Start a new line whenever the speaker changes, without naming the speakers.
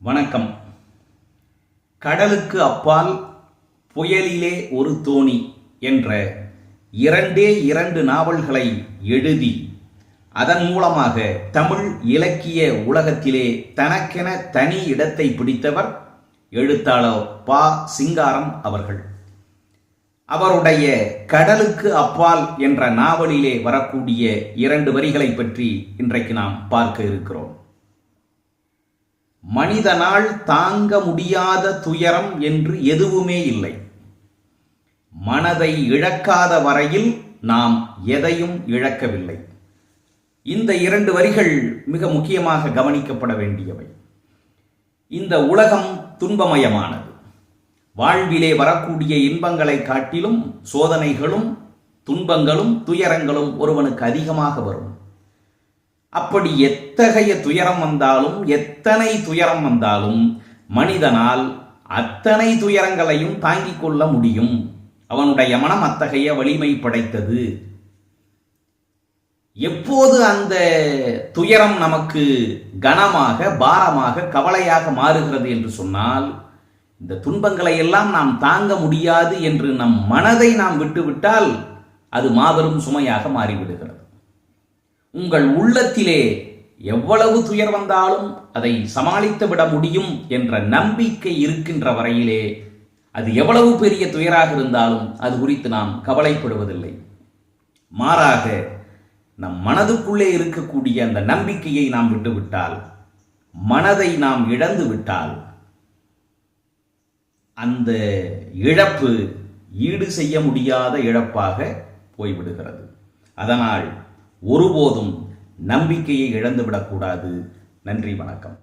வணக்கம். கடலுக்கு அப்பால் புயலிலே ஒரு தோணி என்ற இரண்டே இரண்டு நாவல்களை எழுதி அதன் மூலமாக தமிழ் இலக்கிய உலகத்திலே தனக்கென தனி இடத்தை பிடித்தவர் எழுத்தாளர் பா. சிங்காரம் அவர்கள். அவருடைய கடலுக்கு அப்பால் என்ற நாவலிலே வரக்கூடிய இரண்டு வரிகளை பற்றி இன்றைக்கு நாம் பார்க்க இருக்கிறோம். மனிதனால் தாங்க முடியாத துயரம் என்று எதுவுமே இல்லை. மனதை இழக்காத வரையில் நாம் எதையும் இழக்கவில்லை. இந்த இரண்டு வரிகள் மிக முக்கியமாக கவனிக்கப்பட வேண்டியவை. இந்த உலகம் துன்பமயமானது. வாழ்விலே வரக்கூடிய இன்பங்களை காட்டிலும் சோதனைகளும் துன்பங்களும் துயரங்களும் ஒருவனுக்கு அதிகமாக வரும். அப்படி எத்தகைய துயரம் வந்தாலும் எத்தனை துயரம் வந்தாலும் மனிதனால் அத்தனை துயரங்களையும் தாங்கிக் கொள்ள முடியும். அவனுடைய மனம் அத்தகைய வலிமை படைத்தது. எப்போது அந்த துயரம் நமக்கு கனமாக பாரமாக கவலையாக மாறுகிறது என்று சொன்னால் இந்த துன்பங்களை எல்லாம் நாம் தாங்க முடியாது என்று நம் மனதை நாம் விட்டுவிட்டால் அது மாபெரும் சுமையாக மாறிவிடுகிறது. உங்கள் உள்ளத்திலே எவ்வளவு துயர் வந்தாலும் அதை சமாளித்து விட முடியும் என்ற நம்பிக்கை இருக்கின்ற வரையிலே அது எவ்வளவு பெரிய துயராக இருந்தாலும் அது குறித்து நாம் கவலைப்படுவதில்லை. மாறாக நம் மனதுக்குள்ளே இருக்கக்கூடிய அந்த நம்பிக்கையை நாம் விட்டுவிட்டால் மனதை நாம் இழந்து விட்டால் அந்த இழப்பு ஈடு செய்ய முடியாத இழப்பாக போய்விடுகிறது. அதனால் ஒருபோதும் நம்பிக்கையை இழந்துவிடக்கூடாது. நன்றி வணக்கம்.